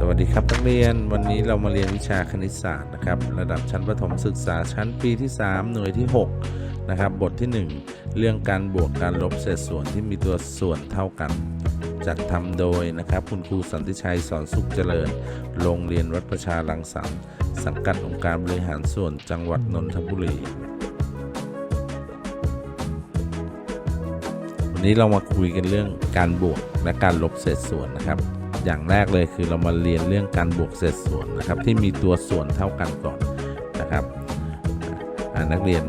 สวัสดีครับนักเรียนวันนี้เรามาเรียนวิชาคณิตศาสตร์นะครับ ระดับชั้นประถมศึกษาชั้นปีที่ 3 หน่วยที่ 6 นะครับ บทที่ 1 เรื่องการบวกการลบเศษส่วนที่มีตัวส่วนเท่ากัน จัดทำโดยนะครับ คุณครูสันติชัยสอนสุขเจริญ โรงเรียนวัดประชารังสรรค์สังกัดองค์การบริหารส่วนจังหวัดนนทบุรีวันนี้เรามาคุยกันเรื่องการบวกและการลบเศษส่วนนะครับ อย่างแรกเลยคือเรามาเรียนเรื่องการบวกเศษส่วนนะครับ ที่มีตัวส่วนเท่ากันก่อนนะครับนักเรียน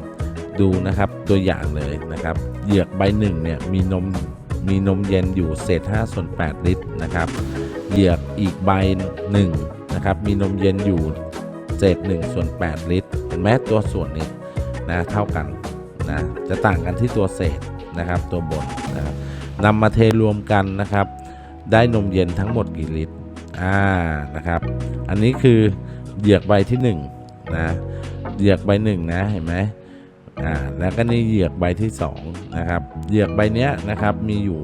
ดูนะครับตัวอย่างเลยนะครับ เหยือกใบหนึ่งเนี่ยมีนมมีนมเย็นอยู่เศษ5ส่วน8ลิตรนะครับ เหยือกอีกใบหนึ่งนะครับ มีนมเย็นอยู่เศษ1ส่วน8ลิตรเห็นไหมตัวส่วนนี้นะเท่ากันนะจะต่างกันที่ตัวเศษนะครับ ตัวบนนะครับนำมาเทรวมกันนะครับ ได้นมเย็นทั้งหมดกี่ลิตรอ่านะครับ อันนี้คือเหยือกใบที่1นงนะเหยือกใบ1นะเห็นไหมอ่าแล้วก็นี่เหยือกใบที่2นะครับเหยือกใบเนี้ยนะครับมีอยู่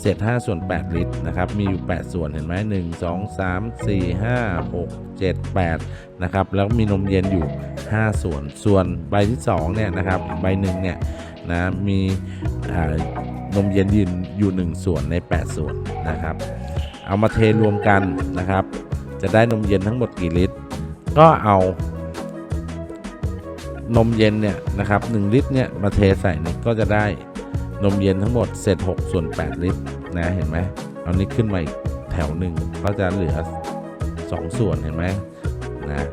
เศษ5ส่วน 8 ลิตรนะครับ มีอยู่ 8 ส่วนเห็นไหม1 2 3 4 5 6 7 8นะครับ แล้วมีนมเย็นอยู่ 5 ส่วน ส่วนใบที่ 2 เนี่ยนะครับ ใบหนึ่งเนี่ยนะ มีอ่า นมเย็นยืนอยู่ 1 ส่วนใน 8 ส่วนนะครับ เอามาเทรวมกันนะครับ จะได้นมเย็นทั้งหมดกี่ลิตร ก็เอานมเย็นเนี่ยนะครับ1ลิตรเนี่ยมาเทใส่นี่ก็จะได้นมเย็นทั้งหมดเศษ6ส่วน 8 ลิตรนะเห็นไหมเอานี้ขึ้นมาอีกแถวหนึ่งก็จะเหลือ 2 ส่วนเห็นไหมนะ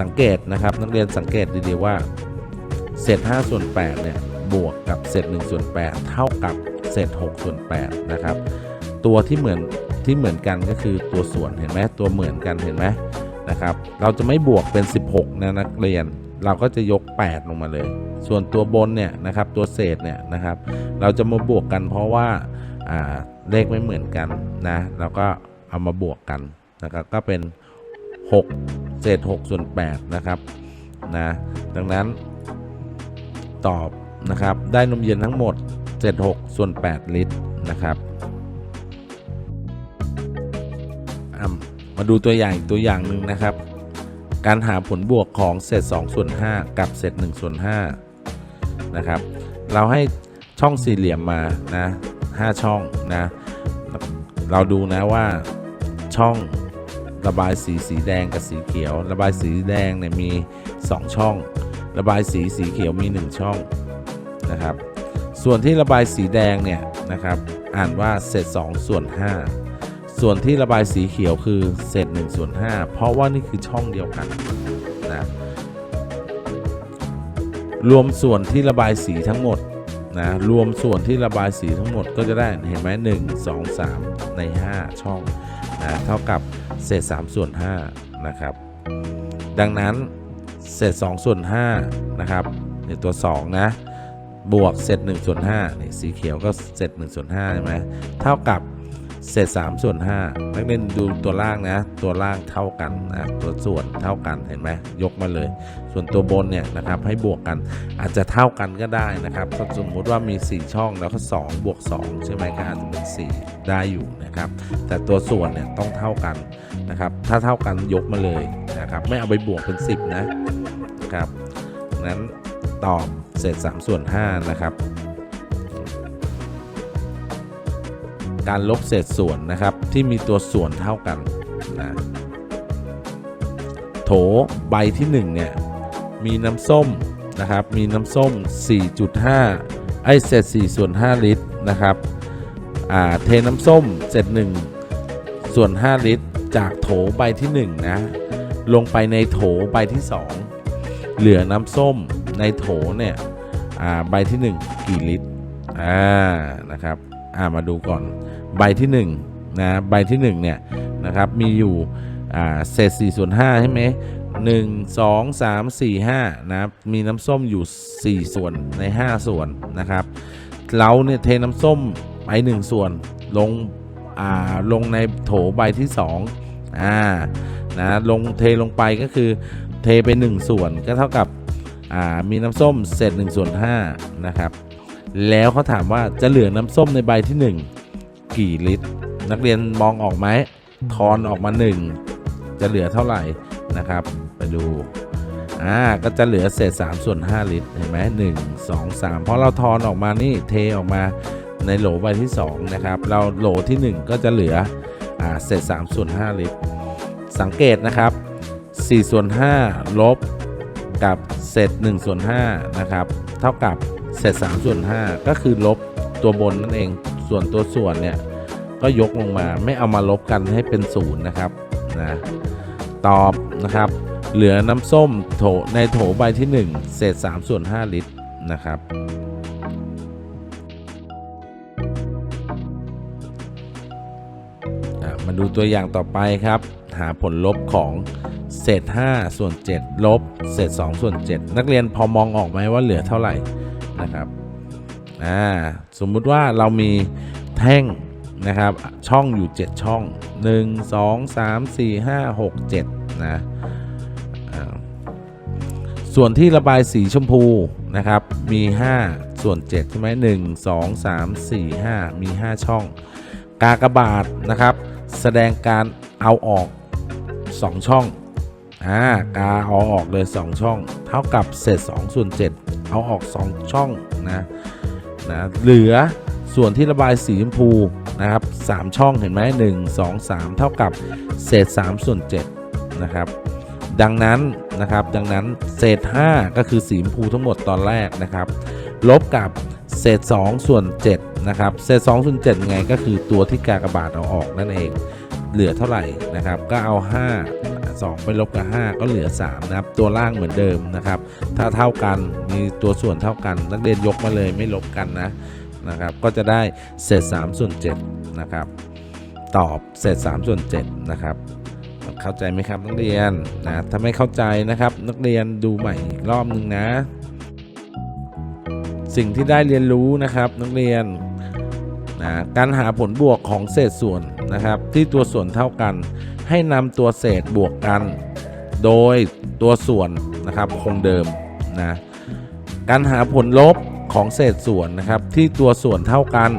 สังเกตนะครับนักเรียนสังเกตดีๆว่าเศษ5ส่วน8เนี่ย บวกกับเศษ1ส่วน8เท่ากับเศษ6ส่วน8นะครับตัวที่เหมือนที่เหมือนกันก็คือตัวส่วนเห็นไหมตัวเหมือนกันเห็นไหมนะครับ เราจะไม่บวกเป็น 16 นะนักเรียน เราก็จะยก 8 ลงมาเลย ส่วนตัวบนเนี่ยนะครับตัวเศษเนี่ยนะครับ เราจะมาบวกกันเพราะว่าาเลขไม่เหมือนกันนะเราก็เอามาบวกกันนะครับก็เป็น 6 เศษ 6 ส่วน 8 นะครับนะดังนั้นตอบ นะครับ ได้นมเย็นทั้งหมด 76 ส่วน 8 ลิตรนะครับมาดูตัวอย่างอีกตัวอย่างหนึ่งนะครับ การหาผลบวกของเศษ2ส่วน5กับเศษ1ส่วน5นะครับ เราให้ช่องสี่เหลี่ยมมานะ5ช่องนะ เราดูนะว่าช่องระบายสีสีแดงกับสีเขียว ระบายสีแดงเนี่ยมี 2 ช่อง ระบายสีสีเขียวมี 1 ช่อง นะครับ ส่วนที่ระบายสีแดงเนี่ยนะครับอ่านว่าเศษ2ส่วน 5 ส่วนที่ระบายสีเขียวคือเศษ1ส่วน 5 เพราะว่านี่คือช่องเดียวกันนะรวมส่วนที่ระบายสีทั้งหมดนะรวมส่วนที่ระบายสีทั้งหมดก็จะได้เห็นไหม1 2 3ใน 5 ช่องนะเท่ากับเศษ3ส่วน5นะครับ ดังนั้นเศษ2ส่วน5นะครับในตัว 2 นะ บวกเศษ1ส่วน5นี่สีเขียวก็เศษ1ส่วน5ใช่ไหมเท่ากับเศษ3ส่วน5นักเรียนดูตัวล่างนะ ตัวล่างเท่ากันนะตัวส่วนเท่ากันเห็นไหมยกมาเลย ส่วนตัวบนเนี่ยนะครับให้บวกกันอาจจะเท่ากันก็ได้นะครับถ้าสมมติว่ามี 4 ช่องแล้วก็2บวก2ใช่ไหมก็อาจจะเป็น 4 ได้อยู่นะครับ แต่ตัวส่วนเนี่ยต้องเท่ากันนะครับ ถ้าเท่ากันยกมาเลยนะครับ ไม่เอาไปบวกเป็น 10 นะนะครับนั้น ตอบเศษ3ส่วน5นะครับ การลบเศษส่วนนะครับที่มีตัวส่วนเท่ากันนะโถใบที่1เนี่ยมีน้ำส้มนะครับมีน้ำส้ม 4.5 ไอเศษ4ส่วน 5 ลิตรนะครับเทน้ำส้มเศษ1ส่วน 5 ลิตร จากโถใบที่ 1 นะ ลงไปในโถใบที่ 2 เหลือน้ำส้ม ในโถเนี่ยใบที่ 1 กี่ลิตรอ่านะครับอ่ามาดูก่อนใบที่1นะใบที่1เนี่ยนะครับมีอยู่เศษ4ส่วน5ใช่ไหม1 2 3 4 5นะครับมีน้ำส้มอยู่ 4 ส่วนใน 5 ส่วนนะครับ เราเนี่ยเทน้ำส้มไป 1 ส่วนลงอ่าลงในโถใบที่2อ่านะลงเทลงไปก็คือเทไป 1 ส่วนก็เท่ากับ มีน้ำส้มเศษ1ส่วน5นะครับ แล้วเขาถามว่าจะเหลือน้ำส้มในใบที่ 1 กี่ลิตร นักเรียนมองออกไหมทอนออกมา 1 จะเหลือเท่าไหร่นะครับ ไปดูอ่าก็จะเหลือเศษ3ส่วน 5 ลิตรเห็นไหมหนึ่งสองสามเพราะเราทอนออกมานี่เทออกมาในโหลใบที่ 2 นะครับ เราโหลที่ 1 ก็จะเหลืออ่าเศษ3ส่วน 5 ลิตร สังเกตนะครับ4ส่วน5ลบ กับเศษ1ส่วน5นะครับเท่ากับเศษ3ส่วน5ก็คือลบตัวบนนั่นเองส่วนตัวส่วนเนี่ยก็ยกลงมาไม่เอามาลบกันให้เป็นศูนย์นะครับนะตอบนะครับ เหลือน้ำส้มโถในโถใบที่ 1 เศษ3ส่วน5ลิตรนะครับมาดูตัวอย่างต่อไปครับ หาผลลบของ เศษ 5 ส่วน 7 ลบ เศษ 2 ส่วน 7 นักเรียนพอมองออกไหมว่าเหลือเท่าไหร่นะครับอ่าสมมุติว่าเรามีแท่งนะครับ ช่องอยู่ 7 ช่อง 1 2 3 4 5 6 7 นะอ่าส่วนที่ระบายสีชมพูนะครับ มี 5 ส่วน 7 ใช่ไหม1 2 3 4 5มี 5 ช่อง กากบาทนะครับ แสดงการเอาออก 2 ช่อง อ่ากาเอาออกเลย 2 ช่อง เท่ากับเศษ2ส่วน7เอาออก 2 ช่องนะนะเหลือส่วนที่ระบายสีชมพูนะครับ3ช่องเห็นไหม1 2 3 เท่ากับเศษ3ส่วน7นะครับดังนั้นนะครับดังนั้นเศษ 5 ก็คือสีชมพูทั้งหมดตอนแรกนะครับลบกับเศษ2ส่วน7นะครับเศษ2ส่วน7ไงก็คือตัวที่กากบาทเอาออกนั่นเอง เหลือเท่าไหร่นะครับก็เอา 5 2 ไปลบกับ 5 ก็เหลือ 3 นะครับ ตัวล่างเหมือนเดิมนะครับ ถ้าเท่ากันมีตัวส่วนเท่ากัน นักเรียนยกมาเลยไม่ลบกันนะนะครับ ก็จะได้เศษ3ส่วน7นะครับ ตอบเศษ3ส่วน7นะครับเข้าใจไหมครับนักเรียนนะถ้าไม่เข้าใจนะครับ นักเรียนดูใหม่อีกรอบนึงนะ สิ่งที่ได้เรียนรู้นะครับ นักเรียนนะการหาผลบวกของเศษส่วนนะครับ ที่ตัวส่วนเท่ากัน ให้นำตัวเศษบวกกัน โดยตัวส่วนนะครับคงเดิมนะการหาผลลบของเศษส่วนนะครับ ที่ตัวส่วนเท่ากัน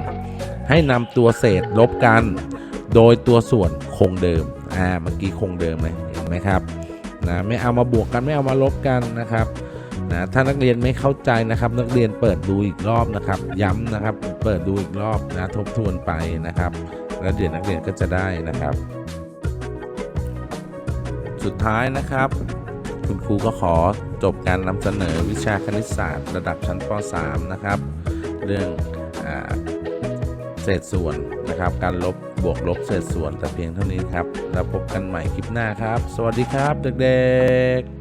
ให้นำตัวเศษลบกัน โดยตัวส่วนคงเดิมอ่าเมื่อกี้คงเดิมเลยเห็นไหมครับนะไม่เอามาบวกกันไม่เอามาลบกันนะครับนะถ้านักเรียนไม่เข้าใจนะครับ นักเรียนเปิดดูอีกรอบนะครับ ย้ำนะครับ เปิดดูอีกรอบนะทบทวนไปนะครับ แล้วเดี๋ยวนักเรียนก็จะได้นะครับ สุดท้ายนะครับ คุณครูก็ขอจบการนำเสนอวิชาคณิตศาสตร์ระดับชั้นป .3 นะครับ เรื่องอเศษส่วนนะครับ การลบบวกลบเศษส่วนแต่เพียงเท่านี้ครับ แล้วพบกันใหม่คลิปหน้าครับ สวัสดีครับเด็กๆ